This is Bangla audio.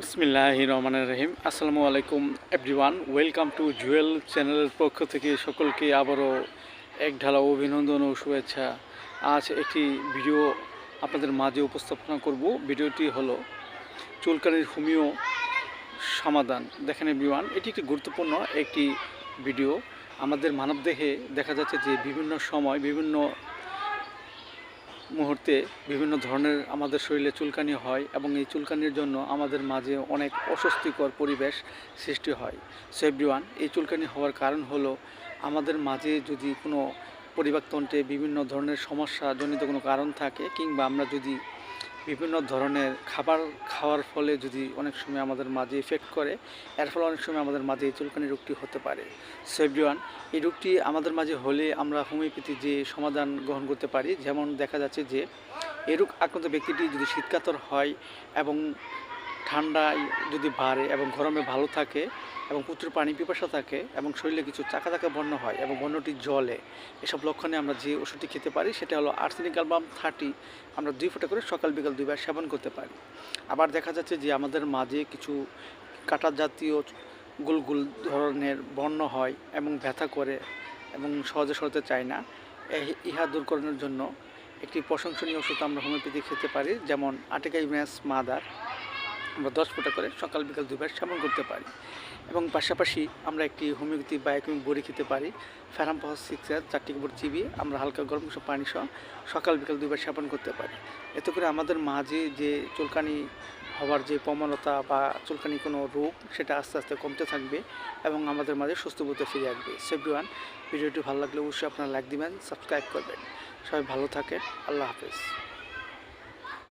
বিসমিল্লাহ রহমান রহিম আসসালামু আলাইকুম এভরিওয়ান। ওয়েলকাম টু জুয়েল চ্যানেলের পক্ষ থেকে সকলকে আবারও এক ঢালা অভিনন্দন ও শুভেচ্ছা। আজ একটি ভিডিও আপনাদের মাঝে উপস্থাপনা করব। ভিডিওটি হলো চুলকানির হোমিও সমাধান। দেখেন এভরিওয়ান, এটি একটি গুরুত্বপূর্ণ একটি ভিডিও। আমাদের মানবদেহে দেখা যাচ্ছে যে বিভিন্ন সময় বিভিন্ন মুহূর্তে বিভিন্ন ধরনের আমাদের শরীরে চুলকানি হয় এবং এই চুলকানির জন্য আমাদের মাঝে অনেক অস্বস্তিকর পরিবেশ সৃষ্টি হয়। সো এভরিওয়ান এই চুলকানি হওয়ার কারণ হলো আমাদের মাঝে যদি কোনো পরিবারতন্ত্রে বিভিন্ন ধরনের সমস্যা জনিত কোনো কারণ থাকে কিংবা আমরা যদি বিভিন্ন ধরনের খাবার খাওয়ার ফলে যদি অনেক সময় আমাদের মাঝে ইফেক্ট করে, এর ফলে অনেক সময় আমাদের মাঝে এই চুলকানি রোগটি হতে পারে। সেভিওয়ান এই রোগটি আমাদের মাঝে হলে আমরা হোমিওপ্যাথি যে সমাধান গ্রহণ করতে পারি, যেমন দেখা যাচ্ছে যে, এই রোগ আক্রান্ত ব্যক্তিটি যদি শীতকাতর হয় এবং ঠান্ডায় যদি বাড়ে এবং গরমে ভালো থাকে এবং প্রচুর পানি পিপাসা থাকে এবং শরীরে কিছু চাকা চাকা বর্ণ হয় এবং বন্যটি জলে এসব লক্ষণে আমরা যে ওষুধটি খেতে পারি সেটা হলো আর্সেনিক অ্যালবাম থার্টি আমরা দুই ফোঁটা করে সকাল বিকাল দুইবার সেবন করতে পারি। আবার দেখা যাচ্ছে যে আমাদের মাঝে কিছু কাটা জাতীয় গোল গোল ধরনের বর্ণ হয় এবং ব্যথা করে এবং সহজে সরতে চায় না ইহা দূরকরণের জন্য একটি প্রশংসনীয় ওষুধ আমরা হোমিওপ্যাথি খেতে পারি, যেমন আটেকাই ম্যাস মাদার। আমরা দশ ফোঁটা করে সকাল বিকাল দুবার সেবন করতে পারি। এবং পাশাপাশি আমরা একটি হোমিওপ্যাথি বায়োকেমিক বড়ি খেতে পারি। ফ্যারাম পাওয়ার সিক্সার চারটি বড়ি চিবিয়ে আমরা হালকা গরম সব পানি সহ সকাল বিকাল দুবার সেবন করতে পারি। এতে করে আমাদের মাঝে যে চুলকানি হওয়ার যে প্রবণতা বা চুলকানি কোনো রোগ সেটা আস্তে আস্তে কমতে থাকবে এবং আমাদের মাঝে সুস্থ বোধে ফিরে আসবে। সেভরিওয়ান ভিডিওটি ভালো লাগলে অবশ্যই আপনারা লাইক দিবেন সাবস্ক্রাইব করবেন। সবাই ভালো থাকেন, আল্লাহ হাফেজ।